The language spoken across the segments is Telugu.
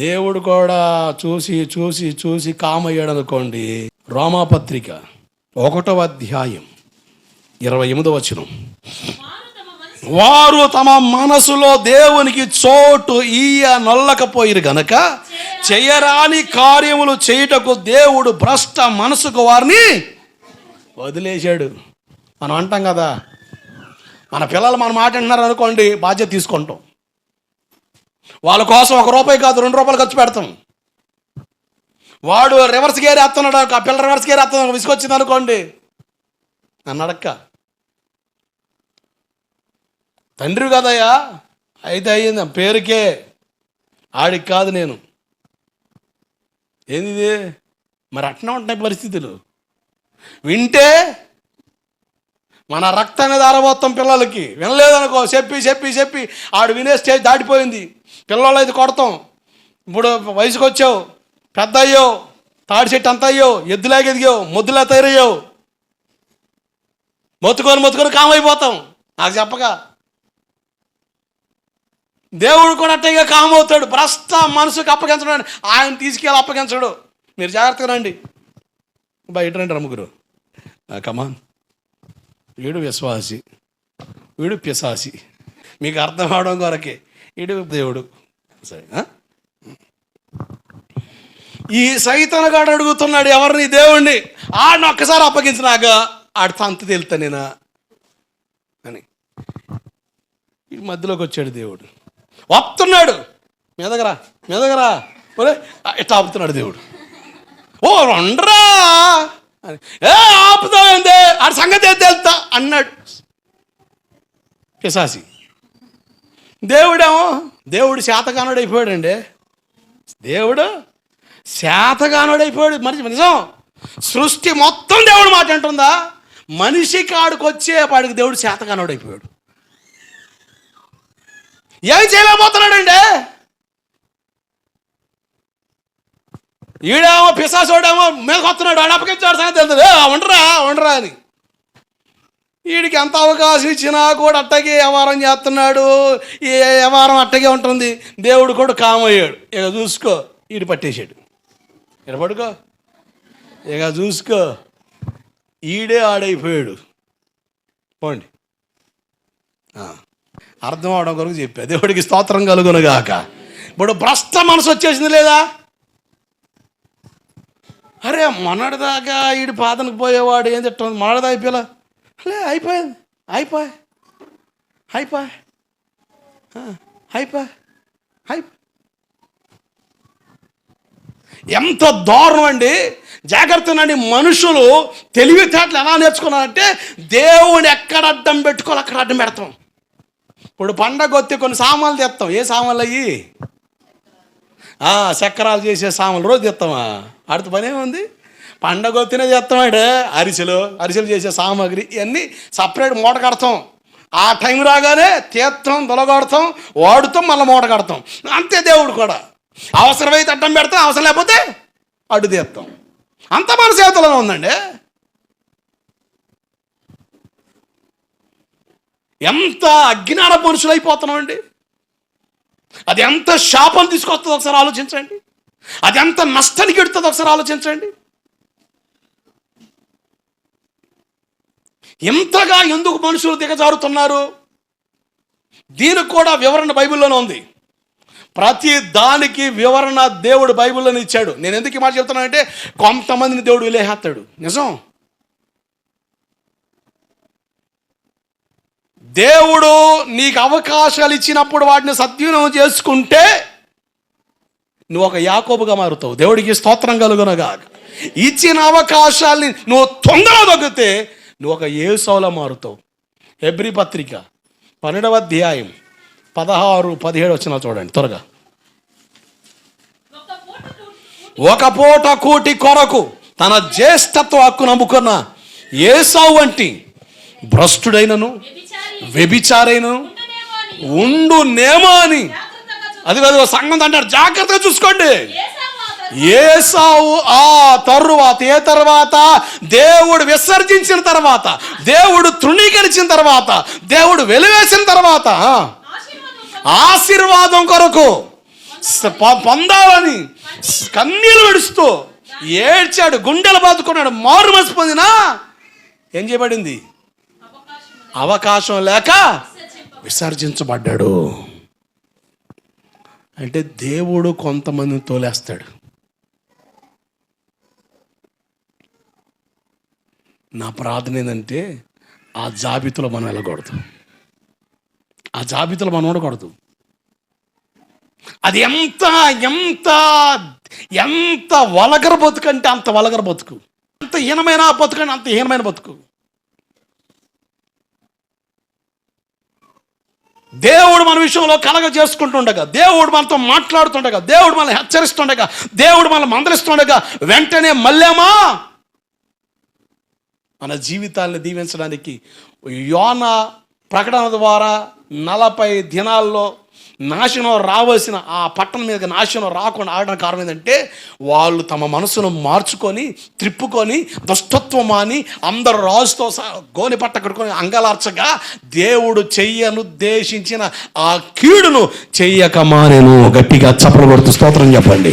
దేవుడు కూడా చూసి చూసి చూసి కామయ్యాడు అనుకోండి రోమాపత్రిక ఒకటవ అధ్యాయం ఇరవై ఎనిమిదవ వచనం. వారు తమ వారు తమ మనసులో దేవునికి చోటు ఈయ నొల్లకపోయిరు గనక చేయరాని కార్యములు చేయుటకు దేవుడు భ్రష్ట మనసుకు వారిని వదిలేశాడు. మనం అంటాం కదా మన పిల్లలు మన మాట అంటున్నారు అనుకోండి బాధ్యత తీసుకుంటాం. వాళ్ళ కోసం ఒక రూపాయి కాదు రెండు రూపాయలు ఖర్చు పెడతాం. వాడు రివర్స్ గేర్ వేస్తున్నాడు ఆ పిల్ల రివర్స్ గేర్ వేస్తున్నాడు విసుకొచ్చింది అనుకోండి. నన్ను అడక్క. తండ్రి కదయ్యా? అయితే అయ్యింది పేరుకే. ఆడికి కాదు నేను. ఏంది మరి అట్నే ఉంటున్నాయి పరిస్థితులు. వింటే మన రక్తాన్ని దారబోతాం పిల్లలకి. వినలేదనుకో చెప్పి చెప్పి చెప్పి. ఆడు వినే స్టేజ్ దాటిపోయింది. పిల్లలు అయితే కొడతాం. ఇప్పుడు వయసుకు వచ్చావు పెద్ద అయ్యో తాడి చెట్టు అంత అయ్యో ఎద్దులాగా ఎదిగావు ముద్దులా తయారయ్యావు. మొత్తుకొని మొత్తుకొని కామైపోతాం. నాకు చెప్పగా దేవుడు కూడా అట్టగా కామవుతాడు. భ్రష్ట మనసుకు అప్పగించడం ఆయన తీసుకెళ్ళి అప్పగించడు. మీరు జాగ్రత్తగా రండి. బయట రండి రమ్ముగురు కమాన్ వీడు విశ్వాసి వీడు పిశాసి. మీకు అర్థం అవడం కొరకే. వీడు దేవుడు. సరే ఈ ఈ సైతనగాడు అడుగుతున్నాడు ఎవరిని? దేవుణ్ణి. ఆడిని ఒక్కసారి అప్పగించినాక ఆడి తంత తెలుతా నేను? అని. ఈ మధ్యలోకి వచ్చాడు దేవుడు. వస్తున్నాడు. మీదగరా మీదగరా ఇట్లా ఆపుతున్నాడు దేవుడు. ఓ రండ్రా. అని. ఏ ఆపుతావేందే? ఆడి సంగతి ఏం తెలుతా? అన్నాడు. పిశాసి. దేవుడేమో? దేవుడు శాతగానుడు అయిపోయాడండి దేవుడు శాతగానుడు అయిపోయాడు మనిషి నిజం? సృష్టి మొత్తం దేవుడు మాట అంటుందా మనిషి కాడికి వచ్చేపాడికి దేవుడు శాతగానుడు అయిపోయాడు ఏం చేయలేకపోతున్నాడండి? ఈడేమో పిశాసోడేమో మేకొస్తున్నాడు వస్తున్నాడు అప్పగించాడు సంగతి తెలుస్తుంది ఉండరా ఉండరా అని. వీడికి ఎంత అవకాశం ఇచ్చినా కూడా అట్టగే వ్యవహారం చేస్తున్నాడు. ఈ వ్యవహారం అట్టగే ఉంటుంది. దేవుడు కూడా కామయ్యాడు. ఇక చూసుకో వీడు పట్టేశాడు. ఇక్కడ పడుకో ఇక చూసుకో. ఈడే ఆడైపోయాడు. పోండి. అర్థం అవడం కొరకు చెప్పా. దేవుడికి స్తోత్రం కలుగునుగాక ఇప్పుడు భ్రష్ట మనసు వచ్చేసింది లేదా? అరే మొన్నటిదాకా ఈడు పాదనకు పోయేవాడు ఏం తిట్టం? మొన్నటిదా అయిపోయా లే అయిపోయింది. అయిపోయి. అయిపోయి. అయిపోయి. అయిపోయి. ఎంత దారుణం అండి. జాగ్రత్తనండి మనుషులు తెలివితేటలు ఎలా నేర్చుకున్నారంటే దేవుని ఎక్కడ అడ్డం పెట్టుకోవాలి అక్కడ అడ్డం పెడతాం. ఇప్పుడు పండగ వస్తే కొన్ని సామాన్లు తెస్తాం. ఏ సామాన్లు అయ్యి? చక్రాలు చేసే సామాన్లు రోజు తెస్తామా? ఆడితో పనే ఉంది పండగ వస్తేనే తెస్తామాడు అరిసెలు అరిసెలు చేసే సామాగ్రి ఇవన్నీ సపరేట్ మూట కడతాం. ఆ టైం రాగానే తీర్థం దొలగొడతాం వాడుతాం మళ్ళీ మూట కడతాం. అంతే దేవుడు కూడా. అవసరమైతే అడ్డం పెడతాం అవసరం లేకపోతే అడ్డు తీస్తాం. అంత మన చేతిలోనే ఉందండి. ఎంత అజ్ఞాన మనుషులు అయిపోతున్నామండి అది ఎంత శాపం తీసుకొస్తుందో ఒకసారి ఆలోచించండి. అది ఎంత నష్టానికి ఎడుతుందో ఒకసారి ఆలోచించండి. ఎంతగా ఎందుకు మనుషులు దిగజారుతున్నారు? దీనికి కూడా వివరణ బైబిల్లోనే ఉంది. ప్రతి దానికి వివరణ దేవుడు బైబిల్లోనే ఇచ్చాడు. నేను ఎందుకు ఈ మాట చెప్తున్నానంటే కొంతమందిని దేవుడు విలేహేస్తాడు. నిజం? దేవుడు నీకు అవకాశాలు ఇచ్చినప్పుడు వాటిని సద్వినియోగం చేసుకుంటే నువ్వు ఒక యాకోబుగా మారుతావు. దేవుడికి స్తోత్రం కలుగునగా ఇచ్చిన అవకాశాల్ని నువ్వు తొందరగా దొరికితే నువ్వు ఒక ఏసవలా మారుతావు. ఎబ్రి పత్రిక పన్నెండవ అధ్యాయం పదహారు పదిహేడు వచ్చిన చూడండి త్వరగా. ఒక పూట కూటి- కొరకు తన జ్యేష్ఠత్వ హక్కు నమ్ముకున్న ఏసావు వంటి భ్రష్టుడైనను వ్యభిచారైనను ఉండు నేమో అని. అది కాదు సంగతి అంటారు జాగ్రత్తగా చూసుకోండి. ఏసావు ఆ తరువాత ఆ ఏ తర్వాత? దేవుడు విసర్జించిన తర్వాత దేవుడు తృణీకరించిన తర్వాత దేవుడు వెలివేసిన తర్వాత. ఆశీర్వాదం కొరకు పొందాలని కన్నీళ్ళు విడుస్తూ ఏడ్చాడు గుండెలు బాదుకున్నాడు మారు మనసు పొందినా ఏం చేయబడింది? అవకాశం లేక విసర్జించబడ్డాడు. అంటే దేవుడు కొంతమందిని తోలేస్తాడు. నా ప్రార్థన ఏంటంటే ఆ జాబితాలో మనం వెళ్ళకూడదు. ఆ జాబితాలో మనం ఉండకూడదు. అది ఎంత ఎంత ఎంత వలగర బతుకు అంటే అంత వలగర బతుకు. అంత హీనమైన బతుకు అంటే అంత హీనమైన బతుకు. దేవుడు మన విషయంలో కలగ చేసుకుంటుండగా దేవుడు మనతో మాట్లాడుతుండగా దేవుడు మనల్ని హెచ్చరిస్తుండగా దేవుడు మనల్ని మందలిస్తుండగా వెంటనే మళ్ళేమా? మన జీవితాన్ని దీవించడానికి యోన ప్రకటన ద్వారా నలభై దినాల్లో నాశనం రావాల్సిన ఆ పట్టణం మీద నాశనం రాకుండా ఆడడం కారణం ఏంటంటే వాళ్ళు తమ మనసును మార్చుకొని త్రిప్పుకొని దుష్టత్వం అని అందరు రాజుతో సహా గోని పట్ట కట్టుకొని అంగలార్చగా దేవుడు చెయ్యనుద్దేశించిన ఆ కీడును చెయ్యక మానేను. గట్టిగా చప్పలు కొడుతూ స్తోత్రం చెప్పండి.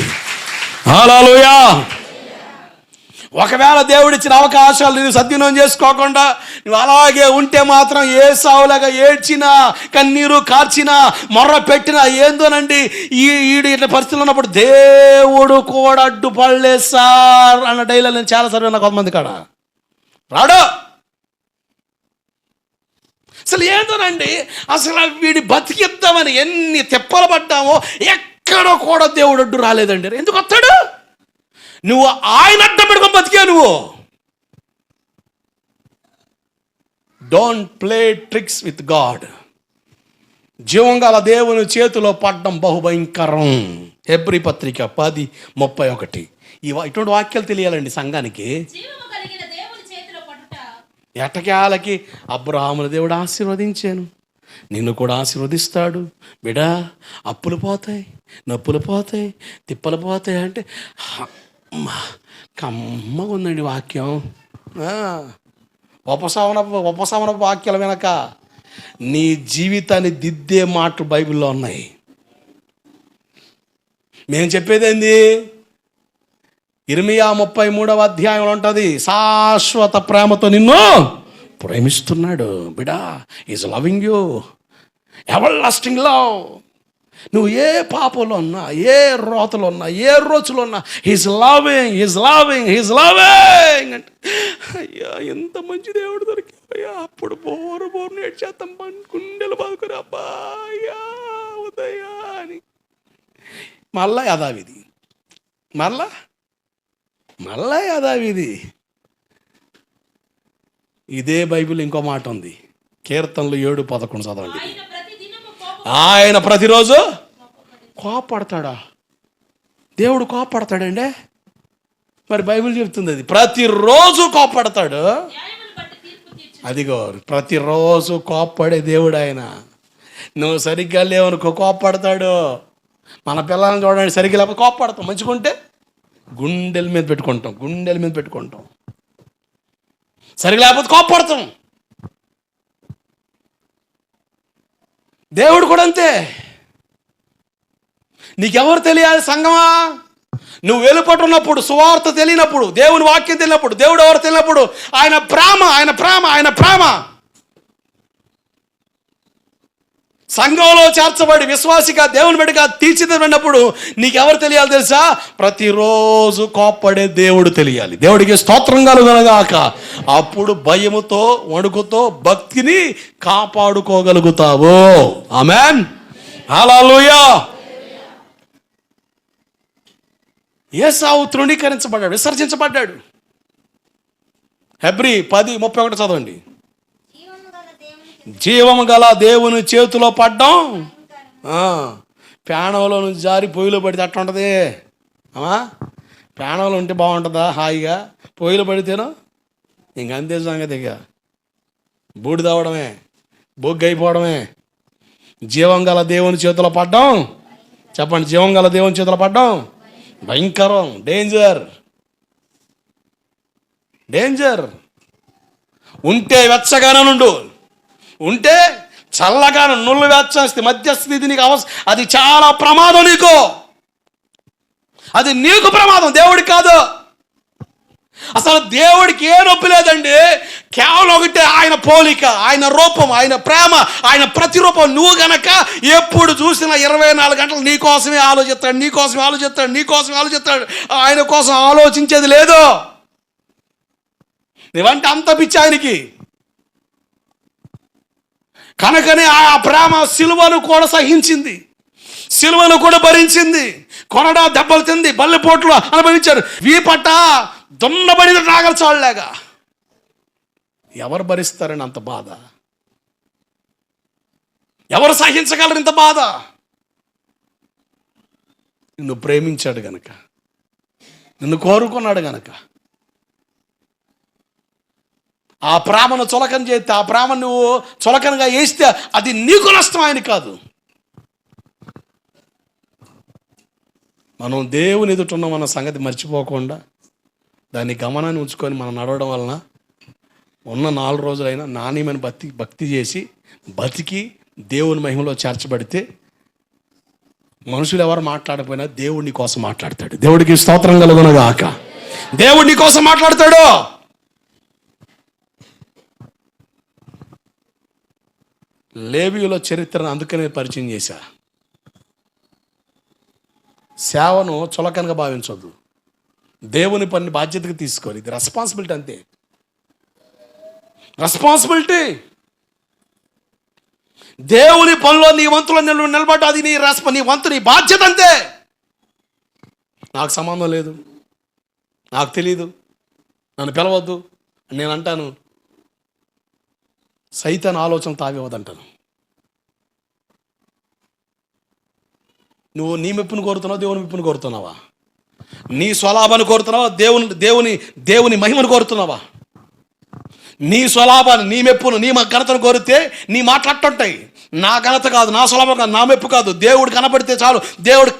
హాలూయా! ఒకవేళ దేవుడిచ్చిన అవకాశాలు నేను సద్వినియోగం చేసుకోకుండా నువ్వు అలాగే ఉంటే మాత్రం ఏ సావులాగా ఏడ్చినా కన్నీరు కార్చినా మొర్ర పెట్టినా ఏందోనండి ఈ ఈడు ఇట్లా పరిస్థితులు ఉన్నప్పుడు దేవుడు కూడా అడ్డుపడలే సార్ అన్న డైలాగ్ నేను చాలా సర్వే కొంతమంది కాడ. రాడు. అసలు ఏందోనండి అసలు వీడి బతికిద్దామని ఎన్ని తిప్పలు పడ్డామో ఎక్కడ కూడా దేవుడు అడ్డు రాలేదండి. ఎందుకు వస్తాడు? నువ్వు ఆయన అడ్డం పెట్టుకొని బతికా నువ్వు. Don't play tricks with God జీవం గల దేవుని చేతిలో పడ్డం బహుభయంకరం. ఎబ్రి పత్రిక పది ముప్పై ఒకటి. ఈ ఇటువంటి వాక్యాలు తెలియాలండి సంఘానికి. ఎటకాలకి అబ్రహాముల దేవుడు ఆశీర్వదించాను. నిన్ను కూడా ఆశీర్వదిస్తాడు. బిడా అప్పులు పోతాయి నొప్పులు పోతాయి తిప్పలు పోతాయి అంటే కమ్మగా ఉందండి వాక్యం. ఉపశమన ఉపశమన వాక్యాల వెనక నీ జీవితాన్ని దిద్దే మాటలు బైబిల్లో ఉన్నాయి. మేము చెప్పేది ఏంది ముప్పై మూడవ అధ్యాయంలో ఉంటుంది శాశ్వత ప్రేమతో నిన్ను ప్రేమిస్తున్నాడు. బిడా is loving you everlasting love నువ్వు ఏ పాపలో ఉన్నా ఏ రోతలో ఉన్నా ఏ రోజులో ఉన్నా he's loving he's loving he's loving అంటే అయ్యా ఎంత మంచి దేవుడు దొరికాయ్యా అప్పుడు బోరు బోరు నేర్చేస్తాం పని గుండెలు బాదుకుని అబ్బా ఉదయా అని మళ్ళా యథావిధి మళ్ళా మళ్ళా యథావిధి. ఇదే బైబిల్ ఇంకో మాట ఉంది కీర్తనలు ఏడు పదకొండు చదవండి. ఆయన ప్రతిరోజు కోపడతాడా? దేవుడు కోపడతాడండి? మరి బైబిల్ చెప్తుంది అది. ప్రతిరోజు కోపడతాడు. అదిగో ప్రతిరోజు కోప్పడే దేవుడు ఆయన. నువ్వు సరిగ్గా లేవనుకో కోప్పడతాడు మన పిల్లల్ని చూడండి సరిగ్గా లేకపోతే కోప్పడతాం మంచుకుంటే గుండెల మీద పెట్టుకుంటాం గుండెల మీద పెట్టుకుంటాం. సరిగ్గా లేకపోతే కోప్పడతాం దేవుడు కూడా అంతే. నీకెవరు తెలియాలి సంగమా? నువ్వు వెలుపట్టున్నప్పుడు సువార్త తెలియనప్పుడు దేవుని వాక్యం తెలియనప్పుడు దేవుడు ఎవరు తెలియనప్పుడు ఆయన ప్రేమ ఆయన ప్రేమ ఆయన ప్రేమ. సంఘంలో చేర్చబడి విశ్వాసిగా దేవుని బిడ్డగా తీర్చిదిద్దినప్పుడు నీకెవరు తెలియాలి తెలుసా? ప్రతిరోజు కోప్పడే దేవుడు తెలియాలి. దేవుడికి స్తోత్రం కలుగనగాక అప్పుడు భయముతో వణుకుతో భక్తిని కాపాడుకోగలుగుతావు. ఆమెన్. హల్లెలూయా. ఏసావు తృణీకరించబడ్డాడు విసర్జించబడ్డాడు. హెబ్రి పది ముప్పై ఒకటి చదవండి. జీవము గల దేవుని చేతిలో పడ్డం. ఆ, ప్రాణంలో నుంచి జారి పొయ్యిలో పడితే అట్లా ఉంటుంది. అమ్మా ప్రాణంలో ఉంటే బాగుంటుందా హాయిగా? పొయ్యిలో పడితేనో ఇంకంతే సంగతి ఇక. బూడిద అవడమే బొగ్గు అయిపోవడమే. జీవం గల దేవుని చేతిలో పడ్డం. చెప్పండి జీవం గల దేవుని చేతిలో పడ్డం. భయంకరం డేంజర్. డేంజర్. ఉంటే వెచ్చగానే ఉండు. ఉంటే చల్లగా నుళ్ళు వెచ్చని మధ్యస్థితి నీకు అవసరం అది చాలా ప్రమాదం నీకు. అది నీకు ప్రమాదం దేవుడి కాదు. అసలు దేవుడికి ఏ నొప్పి లేదండి. కేవలం ఒకటే ఆయన పోలిక ఆయన రూపం ఆయన ప్రేమ ఆయన ప్రతిరూపం. నువ్వు గనక ఎప్పుడు చూసినా ఇరవై నాలుగు గంటలు నీ కోసమే ఆలోచిస్తాడు నీ కోసమే ఆలోచిస్తాడు నీ కోసమే ఆలోచిస్తాడు. ఆయన కోసం ఆలోచించేది లేదు. నువ్వంటే అంత పిచ్చి ఆయనకి. కనుకనే ఆ ప్రేమ సిలువను కూడా సహించింది. సిలువను కూడా భరించింది. కొనడా దెబ్బలు తింది. బల్లెపోట్లు అనుభవించారు. వీపట్ట దున్నబడిన నాగల చాళ్ళగా ఎవరు భరిస్తారని అంత బాధ? ఎవరు సహించగలరు ఇంత బాధ? నిన్ను ప్రేమించాడు గనక. నిన్ను కోరుకున్నాడు గనక. ఆ ప్రేమను చులకన చేస్తే ఆ ప్రేమ నువ్వు చులకనగా వేస్తే అది నీకు నష్టం ఆయన కాదు. మనం దేవుని ఎదుట ఉన్నామన్న సంగతి మర్చిపోకుండా దాన్ని గమనాన్ని ఉంచుకొని మనం నడవడం వలన ఉన్న నాలుగు రోజులైనా నాణ్యమైన భక్తి భక్తి చేసి బతికి దేవుని మహిమలో చేర్చబడితే మనుషులు ఎవరు మాట్లాడకపోయినా దేవుడిని కోసం మాట్లాడతాడు. దేవుడికి స్తోత్రం కలుగునగాక. దేవుడిని కోసం మాట్లాడతాడు. లేవియుల చరిత్రను అందుకనే పరిచయం చేశా. సేవను చులకనగా భావించొద్దు. దేవుని పని బాధ్యతగా తీసుకోవాలి. ఇది రెస్పాన్సిబిలిటీ అంతే. రెస్పాన్సిబిలిటీ దేవుని పనిలో నీ వంతులో నిలు నిలబడ్డ అది నీ రెస్ప నీ వంతు నీ బాధ్యత అంతే. నాకు సంబంధం లేదు. నాకు తెలియదు నన్ను పిలవద్దు. నేను అంటాను సైతాన్ ఆలోచన తావివ్వదంటాను నువ్వు నీ మెప్పును కోరుతున్నావు దేవుని మెప్పును కోరుతున్నావా? నీ స్వలాభాన్ని కోరుతున్నావా దేవుని దేవుని దేవుని మహిమను కోరుతున్నావా? నీ స్వలాభాన్ని నీ మెప్పును నీ ఘనతను కోరితే నీ మాట్లాడుతుంటాయి నా ఘనత కాదు నా సులభం కాదు నా మెప్పు కాదు. దేవుడు కనపడితే చాలు దేవుడు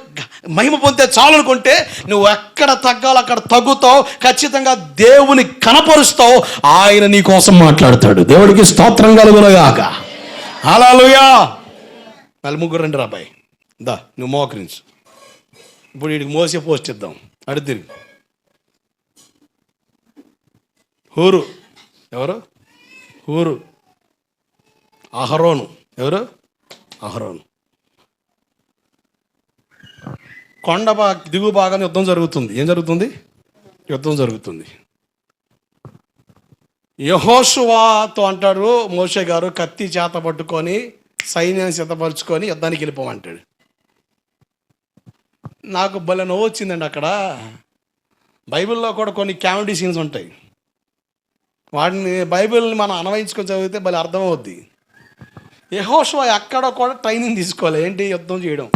మహిమ పొందితే చాలు అనుకుంటే నువ్వు ఎక్కడ తగ్గాలో అక్కడ తగ్గుతావు ఖచ్చితంగా దేవుని కనపరుస్తావు ఆయన నీ కోసం మాట్లాడతాడు. దేవుడికి స్తోత్రం కలుగునగాక. హల్లెలూయా. మళ్ళీ ముగ్గురు రండి రాబాయ్. దా నువ్వు మోకరించు. ఇప్పుడు వీడికి మోసే పోస్ట్ ఇద్దాం. అడు తిరిగి. హూరు. ఎవరు? హూరు. అహరోను. ఎవరు? అహరోన్. కొండ బా దిగు భాగం యుద్ధం జరుగుతుంది. ఏం జరుగుతుంది? యుద్ధం జరుగుతుంది. యహోసువాతో అంటాడు మోషే గారు కత్తి చేత పట్టుకొని సైన్యాన్ని సిద్ధపరచుకొని యుద్ధానికి వెళ్ళిపోమంటాడు. నాకు భలే నవ్వు వచ్చిందండి అక్కడ. బైబిల్లో కూడా కొన్ని కామెడీ సీన్స్ ఉంటాయి. వాటిని బైబిల్ని మనం అన్వయించుకొని చదివితే భలే అర్థమవుద్ది. యహోషువ ఎక్కడ కూడా ట్రైనింగ్ తీసుకోవాలి. ఏంటి యుద్ధం చేయడం?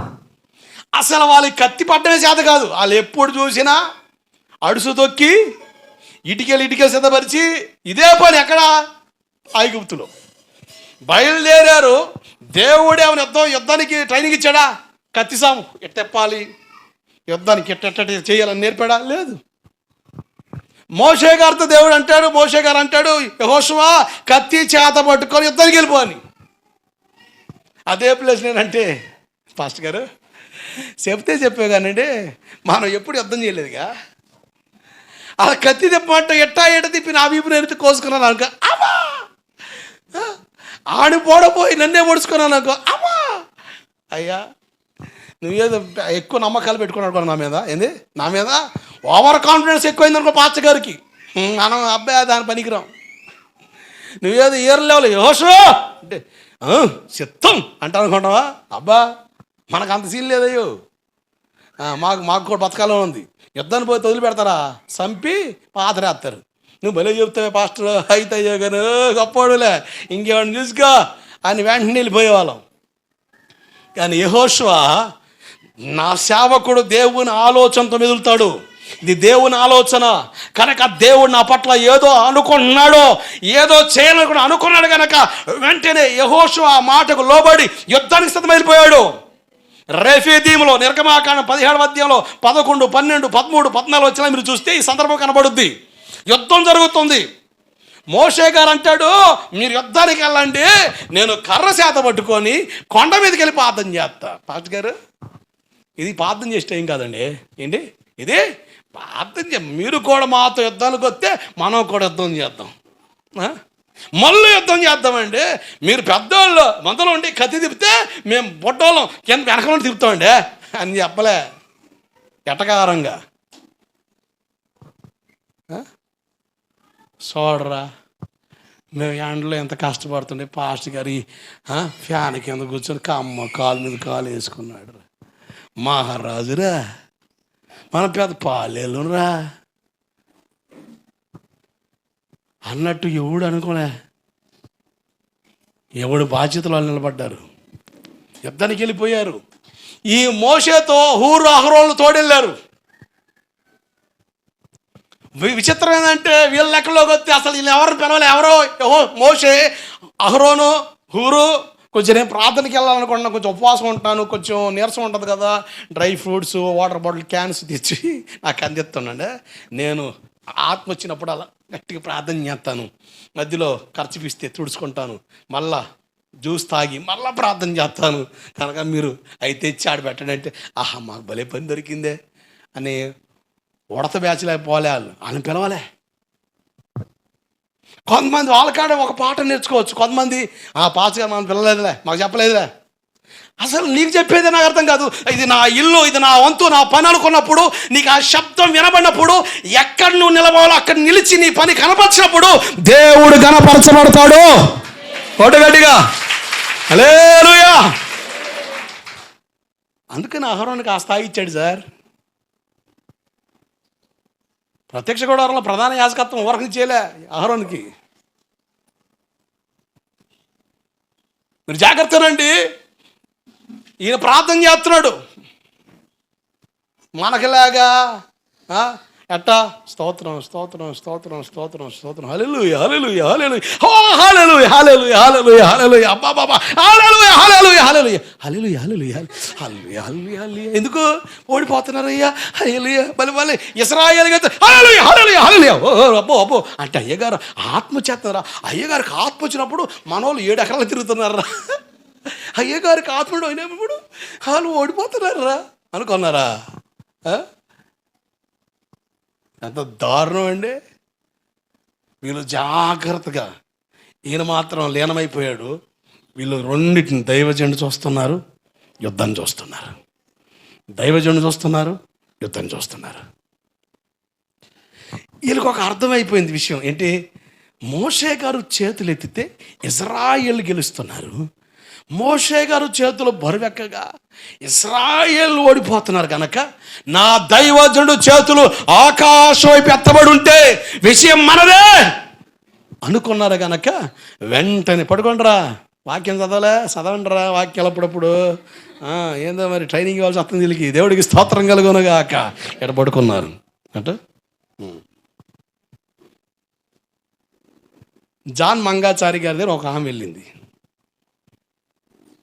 అసలు వాళ్ళకి కత్తి పట్టమే చేత కాదు. వాళ్ళు ఎప్పుడు చూసినా అడుసు తొక్కి ఇటుకలు ఇటుకలు సిద్ధపరిచి ఇదే పని ఎక్కడ? ఐగుప్తులో. బయలుదేరారు. దేవుడే ఏమైనా యుద్ధం యుద్ధానికి ట్రైనింగ్ ఇచ్చాడా? కత్తిసాము ఎట్టెప్పాలి యుద్ధానికి ఎట్టెట్ట చేయాలని నేర్పాడా? లేదు. మోషే గారితో దేవుడు అంటాడు మోషే గారు అంటాడు యహోషువా కత్తి చేత పట్టుకొని యుద్ధానికి వెళ్ళిపోవాలి అదే ప్లేస్ నేనంటే పాస్టర్ గారు చెప్తే చెప్పే కానండి మనం ఎప్పుడు యుద్ధం చేయలేదుగా. ఆ కత్తి తిప్పమంటే ఎట్టా ఎట తిప్పి నా వీపు నేను కోసుకున్నాను అనుకో అమ్మా! ఆడు పోడపోయి నన్నే పొడుచుకున్నాను అనుకో అమ్మా! అయ్యా నువ్వేదో ఎక్కువ నమ్మకాలు పెట్టుకున్నాడు కూడా నా మీద ఏంది? నా మీద? ఓవర్ కాన్ఫిడెన్స్ ఎక్కువైంది అనుకో పాచ గారికి. మనం అబ్బాయి దాని పనికిరాం. నువ్వేదో ఇయర్ లెవెల్ యోషో అంటే "ఆ, చిత్తం అనుకుంటావా? అబ్బా మనకు అంత సీన్ లేదయ్యో. మాకు మాకు కూడా బతకాలం ఉంది. యుద్ధాన్ని పోయి వదిలి పెడతారా చంపి పాతరేస్తారు నువ్వు భలే చెప్తావే పాస్టర్. అయితే అయ్యో కానీ గొప్పోడులే. చూసుకో అని వెంటనే వెళ్ళిపోయేవాళ్ళం. కానీ యహోష్వా నా సేవకుడు దేవుని ఆలోచనతో మెదులుతాడు. ఇది దేవుని ఆలోచన. కనుక దేవుడు నా పట్ల ఏదో అనుకున్నాడో ఏదో చేయాలనుకుని అనుకున్నాడు కనుక వెంటనే యహోషు ఆ మాటకు లోబడి యుద్ధానికి సిద్ధమైపోయాడు. రెఫీదీములో నిర్గమాకాండం పదిహేడు అధ్యాయంలో పదకొండు పన్నెండు పదమూడు పద్నాలుగు వచ్చినా మీరు చూస్తే ఈ సందర్భం కనబడుద్ది. యుద్ధం జరుగుతుంది. మోషే గారు అంటాడు మీరు యుద్ధానికి వెళ్ళండి నేను కర్ర చేత పట్టుకొని కొండ మీదకి వెళ్ళి ప్రార్థన చేస్తా. పాస్ట్ గారు ఇది ప్రార్థన చేస్తే ఏం కాదండి. ఏంటి? ఇది ప్రార్థన చే మీరు కూడా మాతో యుద్ధాలకు వస్తే మనం కూడా యుద్ధం చేద్దాం. మళ్ళీ యుద్ధం చేద్దామండి. మీరు పెద్దవాళ్ళు మొదలు ఉండి కత్తి తిప్పితే మేము బొట్టోళ్ళం కింద వెనక తిప్పుతామండి. అని చెప్పలే. ఎటకారంగా. చూడరా మేము ఎండలో ఎంత కష్టపడుతుండే పాస్ట్ గారి ఫ్యాన్ కింద కూర్చొని కమ్మ కాలు మీద కాలు వేసుకున్నాడు మహారాజురా. మన పెద్ద పాలేలురా అన్నట్టు ఎవడు అనుకోలే. ఎవడు బాధ్యతలు వాళ్ళు నిలబడ్డారు. యుద్ధానికి వెళ్ళిపోయారు. ఈ మోషేతో హూరు అహరోళ్ళు తోడెళ్ళారు. విచిత్రం ఏంటంటే వీళ్ళ లెక్కలోకి వస్తే అసలు వీళ్ళు ఎవరు పిలవలే? ఎవరో? యెహో మోషే అహరోను హూరు కొంచెం నేను ప్రార్థనకి వెళ్ళాలనుకుంటున్నాను కొంచెం ఉపవాసం ఉంటాను కొంచెం నీరసం ఉంటుంది కదా. Dry fruits water bottle cans తెచ్చి నాకు అందిస్తున్నాండి. నేను ఆత్మ వచ్చినప్పుడు అలా గట్టిగా ప్రార్థన చేస్తాను. మధ్యలో ఖర్చు పిస్తే తుడుచుకుంటాను. మళ్ళా జ్యూస్ తాగి మళ్ళా ప్రార్థన చేస్తాను. కనుక మీరు అయితే తెచ్చి ఆడ పెట్టండి అంటే ఆహా మాకు భలే పని దొరికిందే. అని ఉడత బ్యాచ్లే పోలే వాళ్ళు. వాళ్ళని పిలవలే. కొంతమంది వాళ్ళకాడ ఒక పాట నేర్చుకోవచ్చు. కొంతమంది ఆ పాచగా మనం పిల్లలేదులే మాకు చెప్పలేదులే. అసలు నీకు చెప్పేది నాకు అర్థం కాదు. ఇది నా ఇల్లు ఇది నా వంతు నా పని అనుకున్నప్పుడు నీకు ఆ శబ్దం వినబడినప్పుడు ఎక్కడ నువ్వు నిలబడాలో అక్కడ నిలిచి నీ పని కనపరిచినప్పుడు దేవుడు కనపరచబడతాడు. ఒకటి గట్టిగా. అందుకని ఆహారానికి ఆ స్థాయి ఇచ్చాడు సార్. ప్రత్యక్ష గోడవరంలో ప్రధాన యాజకత్వం ఎవరికి చేయలే? అహరోనికి. మీరు జాగ్రత్తనండి ఈయన ప్రార్థన చేస్తున్నాడు. మనకిలాగా ఎట్టా స్తోత్రం స్తోత్రం స్తోత్రం స్తోత్రం స్తోత్రం. హలెలు హలెలు హలెలు హో హలెలు హలెలు హలెలు హలెలు అబ్బా బాబా హలెలు హలెలు హలెలు హలెలు హలెలు హల్లు హల్లు హల్లి ఎందుకు? ఓడిపోతున్నారయ్యా. హలెలు మళ్ళీ మళ్ళీ. ఇస్రాయల్ హలెలు హలెలు హలెలు అబ్బో అబ్బో. అంటే అయ్యగారు ఆత్మ చేస్తారా అయ్యగారికి ఆత్మ వచ్చినప్పుడు మనోళ్ళు ఏడు ఎకరాలు తిరుగుతున్నారా? అయ్యగారికి ఆత్మడు అయినప్పుడు వాళ్ళు ఓడిపోతున్నారా? అనుకున్నారా? ఎంత దారుణం అండి? వీళ్ళు జాగ్రత్తగా ఈయన మాత్రం లీనమైపోయాడు. వీళ్ళు రెండింటిని దైవజెండు చూస్తున్నారు యుద్ధం చూస్తున్నారు. దైవజెండు చూస్తున్నారు యుద్ధం చూస్తున్నారు. వీళ్ళకి ఒక అర్థమైపోయింది విషయం ఏంటి? మోషే గారు చేతులు ఎత్తితే గెలుస్తున్నారు. మోషే గారు చేతులు బరువెక్కగా ఇస్రాయేల్ ఓడిపోతున్నారు కనుక నా దైవజనుడు చేతులు ఆకాశం వైపు ఎత్తబడి ఉంటే విషయం మనదే అనుకున్నారు కనుక వెంటనే పడుకోండిరా. వాక్యం చదవలే చదవండిరా వాక్యాలు అప్పుడప్పుడు. ఏందో మరి ట్రైనింగ్ ఇవ్వాల్సి వస్తుంది తెలికి దేవుడికి స్తోత్రం కలుగునుగాక. ఇక్కడ పడుకున్నారు. అంటే జాన్ మంగాచారి గారి దగ్గర ఒక ఆమె వెళ్ళింది.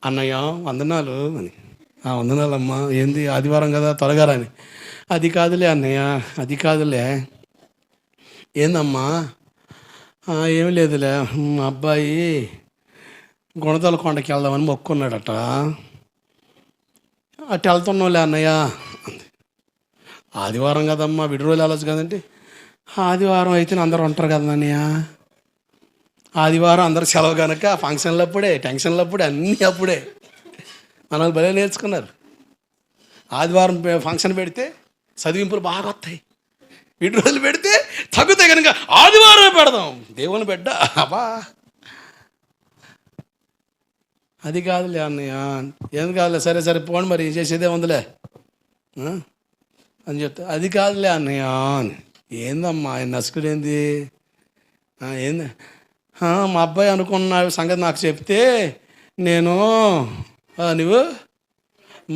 అన్నయ్య వందనాలు అని. "ఆ, వందనాలమ్మా. ఏంది? ఆదివారం కదా త్వరగా రాని అది కాదులే అన్నయ్య అది కాదులే. ఏందమ్మా? ఏమి ఏం లేదులే. మా అబ్బాయి గుణదల కొండకి వెళ్దామని మొక్కున్నాడట. అటు వెళ్తున్నావులే అన్నయ్య అంది. ఆదివారం కదమ్మా విడి రోజులు వెళ్ళొచ్చు కదండి. ఆదివారం అయితే అందరూ ఉంటారు కదా అన్నయ్య ఆదివారం అందరు సెలవు కనుక ఫంక్షన్లు అప్పుడే టెన్షన్లు అప్పుడే అన్నీ అప్పుడే. మనల్ని భలే నేర్చుకున్నారు. ఆదివారం ఫంక్షన్ పెడితే చదివింపులు బాగా వస్తాయి. వీటి రోజులు పెడితే తగ్గుతాయి కనుక ఆదివారమే పెడదాం. దేవుని బిడ్డ అబ్బా. అది కాదులే అన్నయ్య. ఏం కాదులే. సరే సరే పోండి మరి. చేసేదే ఉందిలే. అని చెప్తా. అది కాదులే అన్నయ్య. అని ఏందమ్మా ఆయన నసుకుడేంది? ఏంది? మా అబ్బాయి అనుకున్న సంగతి నాకు చెప్తే నేను నువ్వు?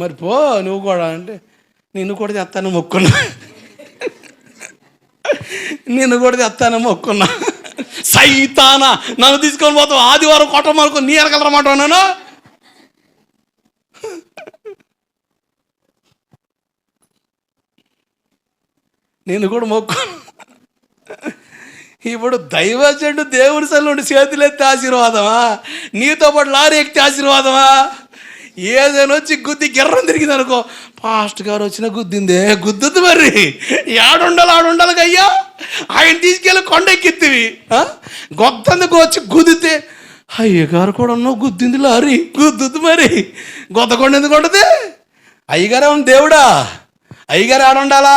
మరి పో నువ్వు కూడా అంటే నిన్ను కూడా తెస్తాను మొక్కున్నా. నిన్ను కూడా తెస్తాను మొక్కున్నా. సైతానా నన్ను తీసుకొని పోతాం ఆదివారం కొట్టమనుకో నీ ఎరగలరమాట నేను నేను కూడా మొక్కు ఇప్పుడు దైవజండు దేవుని సల్లుండి చేతులు ఎత్తే ఆశీర్వాదమా? నీతో పాటు లారీ ఎక్కితే ఆశీర్వాదమా? ఏదైనా వచ్చి గుద్ది గిర్రం తిరిగింది అనుకో పాస్ట్ గారు వచ్చిన గుద్దిందే గుద్దుద్ది మరి. ఆడుండాలి ఆడుండాలి అయ్యా. ఆయన తీసుకెళ్ళి కొండ ఎక్కిత్తివి గొద్దందుకు వచ్చి గుద్దితే అయ్య గారు కూడా ఉన్నావు గుద్దింది లారీ గుద్దుద్దు మరి. గొద్దకొండ ఎందుకు ఉండదు అయ్యగారే ఉంది దేవుడా? అయ్యగారు ఆడుండాలా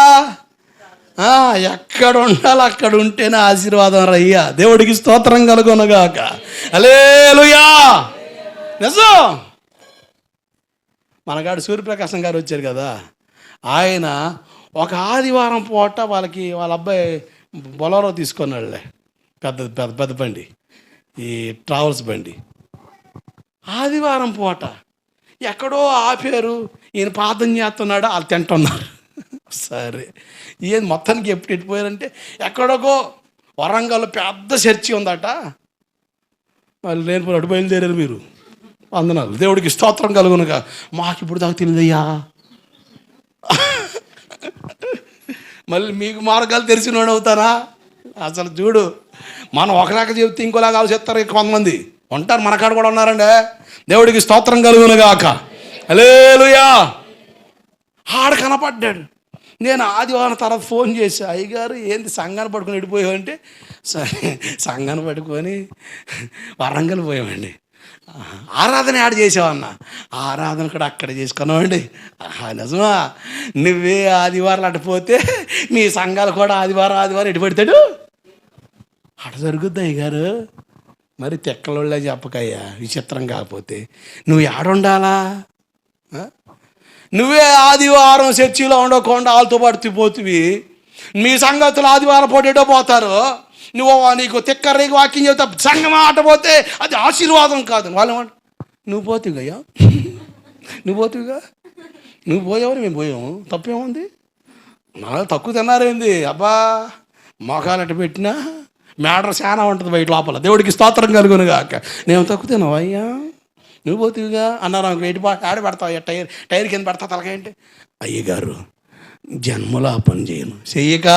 ఎక్కడ ఉండాలి అక్కడ ఉంటేనే ఆశీర్వాదం రయ్యా దేవుడికి స్తోత్రం కలుగునగాక. అలేలుయా నిజం. మనగాడు సూర్యప్రకాశం గారు వచ్చారు కదా. ఆయన ఒక ఆదివారం పూట వాళ్ళకి వాళ్ళ అబ్బాయి బొలరో తీసుకున్నాడులే. పెద్ద పెద్ద పెద్ద బండి. ఈ ట్రావెల్స్ బండి. ఆదివారం పూట ఎక్కడో ఆపారు. ఈయన పాదం చేస్తున్నాడు వాళ్ళు తింటున్నారు. సరే. ఏం మొత్తానికి ఎప్పుడు ఎట్టిపోయారంటే ఎక్కడకో వరంగల్లో పెద్ద చర్చి ఉందట. మళ్ళీ నేను అటు బయలుదేరారు మీరు. వందనాలు. దేవుడికి స్తోత్రం కలుగునుగా. మాకు ఇప్పుడు దాకా తెలియదయ్యా. మళ్ళీ మీకు మార్గాలు తెలిసినోడు అవుతానా? అసలు చూడు మనం ఒకలాగా చెప్తే ఇంకోలాగా ఆలోచిస్తారు కొంతమంది. ఉంటారు మనకాడ కూడా ఉన్నారండి. దేవుడికి స్తోత్రం కలుగునుగాక. అలేలుయా ఆడ కనపడ్డాడు. నేను ఆదివారం తర్వాత ఫోన్ చేసి అయ్యగారు ఏంది సంఘాన్ని పట్టుకుని వెళ్ళిపోయావంటే సరే సంఘాన్ని పట్టుకొని వరంగల్ పోయామండి. ఆరాధన యాడ్ చేసావన్న ఆరాధన కూడా అక్కడ చేసుకున్నామండి. నిజమా? నువ్వే ఆదివారం అటుపోతే నీ మీ సంఘాలు కూడా ఆదివారం ఆదివారం ఎటు పెడతాడు అట జరుగుద్ది అయ్యగారు. మరి తెక్కలోళ్ళే చెప్పకయ్యా విచిత్రం కాకపోతే. నువ్వు ఆడుండాలా నువ్వే ఆదివారం చర్చిలో ఉండకుండా వాళ్ళతో పాటు పోతువి మీ సంగతులు ఆదివారం పోటేటో పోతారు? నువ్వు నీకు తిక్కర్రీకి వాకింగ్ చెబుతా సంగమా ఆట పోతే అది ఆశీర్వాదం కాదు. వాళ్ళు నువ్వు పోతుగయ్యా నువ్వు పోతుగా నువ్వు పోయావని మేము పోయాము తప్పేముంది? మన తక్కువ తిన్నారేంది? అబ్బా మొఖాలట పెట్టినా? మ్యాటర్ చాలా ఉంటుంది బయట లోపల. దేవుడికి స్తోత్రం కలుగును గాక నేను తక్కువ తిన్నావు అయ్యా? నువ్వు పోతుగా అన్నారు నాకు ఎటు ఆడ పెడతావు? టైర్ టైర్ కింద పెడతా తలకాయంటే అయ్యగారు జన్మలో ఆ పని చేయను. చెయ్యక.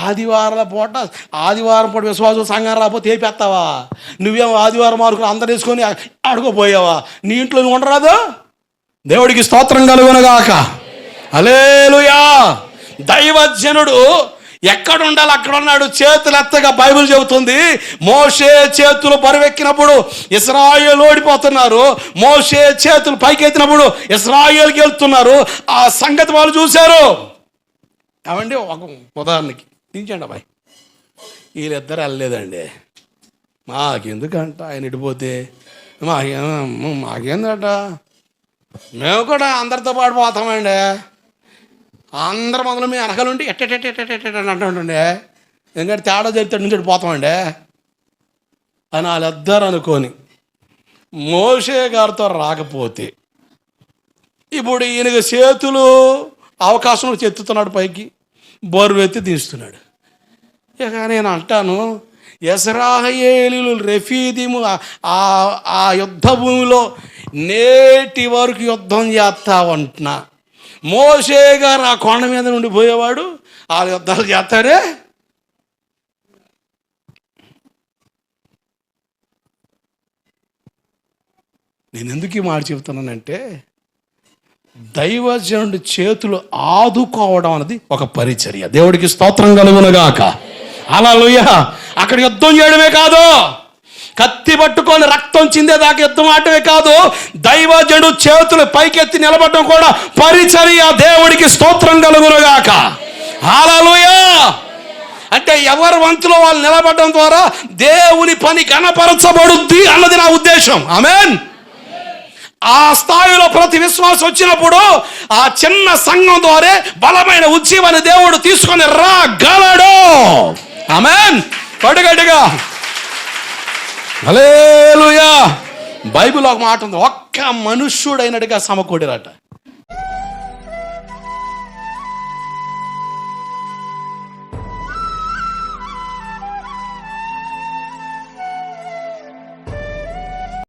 ఆదివారాల పూట ఆదివారం పూట విశ్వాసం సంఘం రాకపోతే ఏపేస్తావా నువ్వేమో ఆదివారం మార్కులు అందరేసుకొని ఆడుకోపోయావా నీ ఇంట్లో నువ్వు ఉండరాదు? దేవుడికి స్తోత్రం కలుగునగాక. అలేలుయా దైవజనుడు ఎక్కడ ఉండాలి అక్కడ ఉన్నాడు. చేతులు ఎత్తగా బైబిల్ చెబుతుంది. మోషే చేతులు బరువెక్కినప్పుడు ఇస్రాయేల్ ఓడిపోతున్నారు. మోషే చేతులు పైకెత్తినప్పుడు ఇస్రాయేల్కి వెళ్తున్నారు. ఆ సంగతి వాళ్ళు చూశారు. అవండి ఒక ఉదాహరణకి. దించండి అబ్బాయి. వీళ్ళిద్దరు వెళ్ళలేదండి. మాకెందుకంట? ఆయన ఇడిపోతే మాకేం మాకేందట? మేము కూడా అందరితో పాటు పోతామండి. అందరి మొదలు మీ వెనకాలండి ఎట్టెట్టెట్టెట్టెట్ట అంటుండే ఎందుకంటే తేడా జరిగితే నుంచి పోతామండి అని వాళ్ళిద్దరు అనుకొని మోషే గారితో రాకపోతే ఇప్పుడు ఈయనకి చేతులు అవకాశం చెత్తుతున్నాడు పైకి బోరు ఎత్తి తీస్తున్నాడు. ఇక నేను అంటాను ఎసరాహయేలు రెఫీదిము ఆ యుద్ధ భూమిలో నేటి వరకు యుద్ధం చేస్తావంటున్నా. మోషే గారు ఆ కొండ మీద నుండి పోయేవాడు. ఆ యుద్ధాలు చేస్తాడే. నేను ఎందుకు ఈ మాట చెబుతున్నానంటే దైవజనుడి చేతులు ఆదుకోవడం అనేది ఒక పరిచర్య. దేవుడికి స్తోత్రం కలుగునగాక. అలా అక్కడ యుద్ధం చేయడమే కాదు. కత్తి పట్టుకొని రక్తం చిందేదాకా యుద్ధం ఆడటమే కాదు దైవజడు చేతులు పైకెత్తి నిలబడడం కూడా పరిచర్య దేవుడికి స్తోత్రం కలుగునుగాక. హాలలుయా! అంటే ఎవరి వంతులో వాళ్ళు నిలబడడం ద్వారా దేవుని పని కనపరచబడుద్ది అన్నది నా ఉద్దేశం. ఆమెన్! ఆ స్థాయిలో ప్రతి విశ్వాసం వచ్చినప్పుడు ఆ చిన్న సంఘం ద్వారా బలమైన ఉజ్జీవాన్ని దేవుడు తీసుకొని రాగలడు. ఆమెన్! కడుగడ్డుగా హల్లెలూయా. బైబిల్ ఒక మాట ఉంది ఒక్క మనుష్యుడైనట్టుగా సమకూడిరట.